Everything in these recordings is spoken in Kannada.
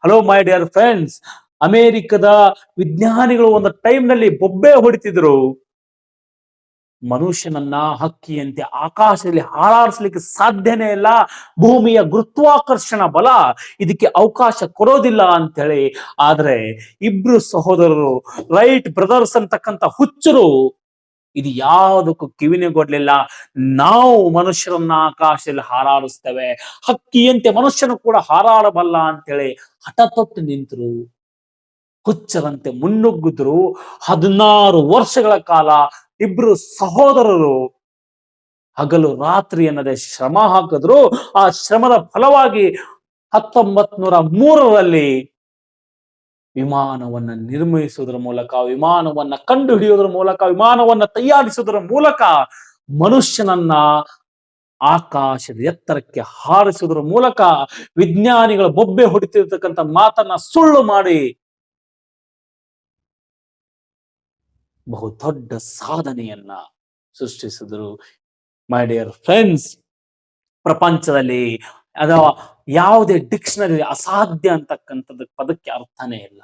ಹಲೋ ಮೈ ಡಿಯರ್ ಫ್ರೆಂಡ್ಸ್ ಅಮೆರಿಕದ ವಿಜ್ಞಾನಿಗಳು ಒಂದು ಟೈಮ್ನಲ್ಲಿ ಬೊಬ್ಬೆ ಹೊಡಿತಿದ್ರು. ಮನುಷ್ಯನನ್ನ ಹಕ್ಕಿಯಂತೆ ಆಕಾಶದಲ್ಲಿ ಹಾರಾಡಿಸ್ಲಿಕ್ಕೆ ಸಾಧ್ಯನೇ ಇಲ್ಲ. ಭೂಮಿಯ ಗುರುತ್ವಾಕರ್ಷಣ ಬಲ ಇದಕ್ಕೆ ಅವಕಾಶ ಕೊಡೋದಿಲ್ಲ ಅಂತ ಹೇಳಿ ಆದ್ರೆ ಇಬ್ರು ಸಹೋದರರು ರೈಟ್ ಬ್ರದರ್ಸ್ ಅಂತಕ್ಕಂಥ ಹುಚ್ಚರು ಇದು ಯಾವುದಕ್ಕೂ ಕಿವಿನಿಗೊಡ್ಲಿಲ್ಲ ನಾವು ಮನುಷ್ಯರನ್ನ ಆಕಾಶದಲ್ಲಿ ಹಾರಾಡಿಸ್ತೇವೆ. ಹಕ್ಕಿಯಂತೆ ಮನುಷ್ಯನು ಕೂಡ ಹಾರಾಡಬಲ್ಲ ಅಂತೇಳಿ ಹಠ ತೊಟ್ಟು ನಿಂತರು. ಹುಚ್ಚರಂತೆ ಮುನ್ನುಗ್ಗಿದ್ರು. ಹದಿನಾರು ವರ್ಷಗಳ ಕಾಲ ಇಬ್ರು ಸಹೋದರರು ಹಗಲು ರಾತ್ರಿ ಅನ್ನದೆ ಶ್ರಮ ಹಾಕಿದ್ರು. ಆ ಶ್ರಮದ ಫಲವಾಗಿ ಹತ್ತೊಂಬತ್ ನೂರ ಮೂರರಲ್ಲಿ ವಿಮಾನವನ್ನ ನಿರ್ಮಿಸುವುದರ ಮೂಲಕ, ವಿಮಾನವನ್ನ ಕಂಡು ಹಿಡಿಯುವುದರ ಮೂಲಕ, ವಿಮಾನವನ್ನ ತಯಾರಿಸುವುದರ ಮೂಲಕ ಮನುಷ್ಯನನ್ನ ಆಕಾಶದ ಎತ್ತರಕ್ಕೆ ಹಾರಿಸುವುದರ ಮೂಲಕ ವಿಜ್ಞಾನಿಗಳ ಬೊಬ್ಬೆ ಹೊಡಿತಿರ್ತಕ್ಕಂಥ ಮಾತನ್ನ ಸುಳ್ಳು ಮಾಡಿ ಬಹು ದೊಡ್ಡ ಸಾಧನೆಯನ್ನ ಸೃಷ್ಟಿಸಿದ್ರು. ಮೈ ಡಿಯರ್ ಫ್ರೆಂಡ್ಸ್ ಪ್ರಪಂಚದಲ್ಲಿ ಅಥವಾ ಯಾವುದೇ ಡಿಕ್ಷನರಿ ಅಸಾಧ್ಯ ಅಂತಕ್ಕಂಥದ್ದು ಪದಕ್ಕೆ ಅರ್ಥನೇ ಇಲ್ಲ.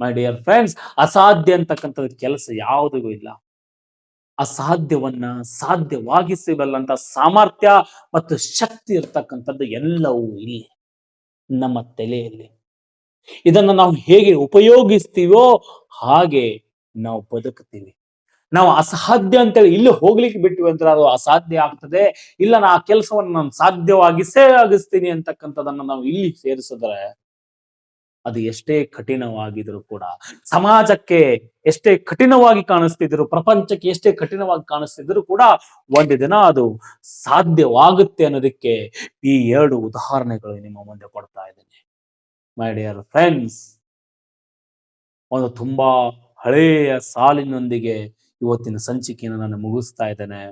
ಮೈ ಡಿಯರ್ ಫ್ರೆಂಡ್ಸ್ ಅಸಾಧ್ಯ ಅಂತಕ್ಕಂಥದ್ದು ಕೆಲಸ ಯಾವುದಿಗೂ ಇಲ್ಲ. ಅಸಾಧ್ಯವನ್ನ ಸಾಧ್ಯವಾಗಿಸಬಲ್ಲಂತ ಸಾಮರ್ಥ್ಯ ಮತ್ತು ಶಕ್ತಿ ಇರ್ತಕ್ಕಂಥದ್ದು ಎಲ್ಲವೂ ಇಲ್ಲಿ ನಮ್ಮ ತಲೆಯಲ್ಲಿ. ಇದನ್ನ ನಾವು ಹೇಗೆ ಉಪಯೋಗಿಸ್ತೀವೋ ಹಾಗೆ ನಾವು ಬದುಕ್ತೀವಿ ನಾವು ಅಸಾಧ್ಯ ಅಂತೇಳಿ ಇಲ್ಲಿ ಹೋಗ್ಲಿಕ್ಕೆ ಬಿಟ್ಟಿವಿ ಅಂದ್ರೆ ಅದು ಅಸಾಧ್ಯ ಆಗ್ತದೆ. ಇಲ್ಲ ನಾ ಆ ಕೆಲಸವನ್ನು ನಾನು ಸಾಧ್ಯವಾಗಿಸೇ ಆಗಿಸ್ತೀನಿ ಅಂತಕ್ಕಂಥದನ್ನ ನಾವು ಇಲ್ಲಿ ಸೇರಿಸಿದ್ರೆ ಅದು ಎಷ್ಟೇ ಕಠಿಣವಾಗಿದ್ರು ಕೂಡ ಸಮಾಜಕ್ಕೆ ಎಷ್ಟೇ ಕಠಿಣವಾಗಿ ಕಾಣಿಸ್ತಿದ್ರು, ಪ್ರಪಂಚಕ್ಕೆ ಎಷ್ಟೇ ಕಠಿಣವಾಗಿ ಕಾಣಿಸ್ತಿದ್ರು ಕೂಡ ಒಂದು ದಿನ ಅದು ಸಾಧ್ಯವಾಗುತ್ತೆ ಅನ್ನೋದಕ್ಕೆ ಈ ಎರಡು ಉದಾಹರಣೆಗಳು ನಿಮ್ಮ ಮುಂದೆ ಕೊಡ್ತಾ ಇದ್ದೇನೆ. ಮೈ ಡಿಯರ್ ಫ್ರೆಂಡ್ಸ್ ಒಂದು ತುಂಬಾ ಹಳೆಯ ಸಾಲಿನೊಂದಿಗೆ ಇವತ್ತಿನ ಸಂಚಿಕೆಯನ್ನು ನಾನು ಮುಗಿಸ್ತಾ ಇದ್ದೇನೆ.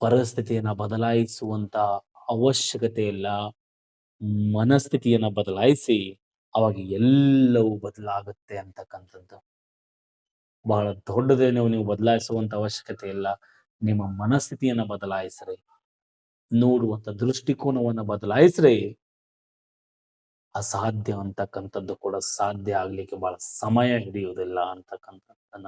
ಪರಿಸ್ಥಿತಿಯನ್ನ ಬದಲಾಯಿಸುವಂತ ಅವಶ್ಯಕತೆ ಇಲ್ಲ. ಮನಸ್ಥಿತಿಯನ್ನ ಬದಲಾಯಿಸಿ ಅವಾಗ ಎಲ್ಲವೂ ಬದಲಾಗುತ್ತೆ ಅಂತಕ್ಕಂಥದ್ದು. ಬಹಳ ದೊಡ್ಡದೇನೋ ನೀವು ಬದಲಾಯಿಸುವಂತ ಅವಶ್ಯಕತೆ ಇಲ್ಲ. ನಿಮ್ಮ ಮನಸ್ಥಿತಿಯನ್ನ ಬದಲಾಯಿಸ್ರಿ. ನೋಡುವಂತ ದೃಷ್ಟಿಕೋನವನ್ನ ಬದಲಾಯಿಸ್ರಿ. ಅಸಾಧ್ಯ ಅಂತಕ್ಕಂಥದ್ದು ಕೂಡ ಸಾಧ್ಯ ಆಗ್ಲಿಕ್ಕೆ ಬಹಳ ಸಮಯ ಹಿಡಿಯುವುದಿಲ್ಲ ಅಂತಕ್ಕಂಥದ್ದನ್ನ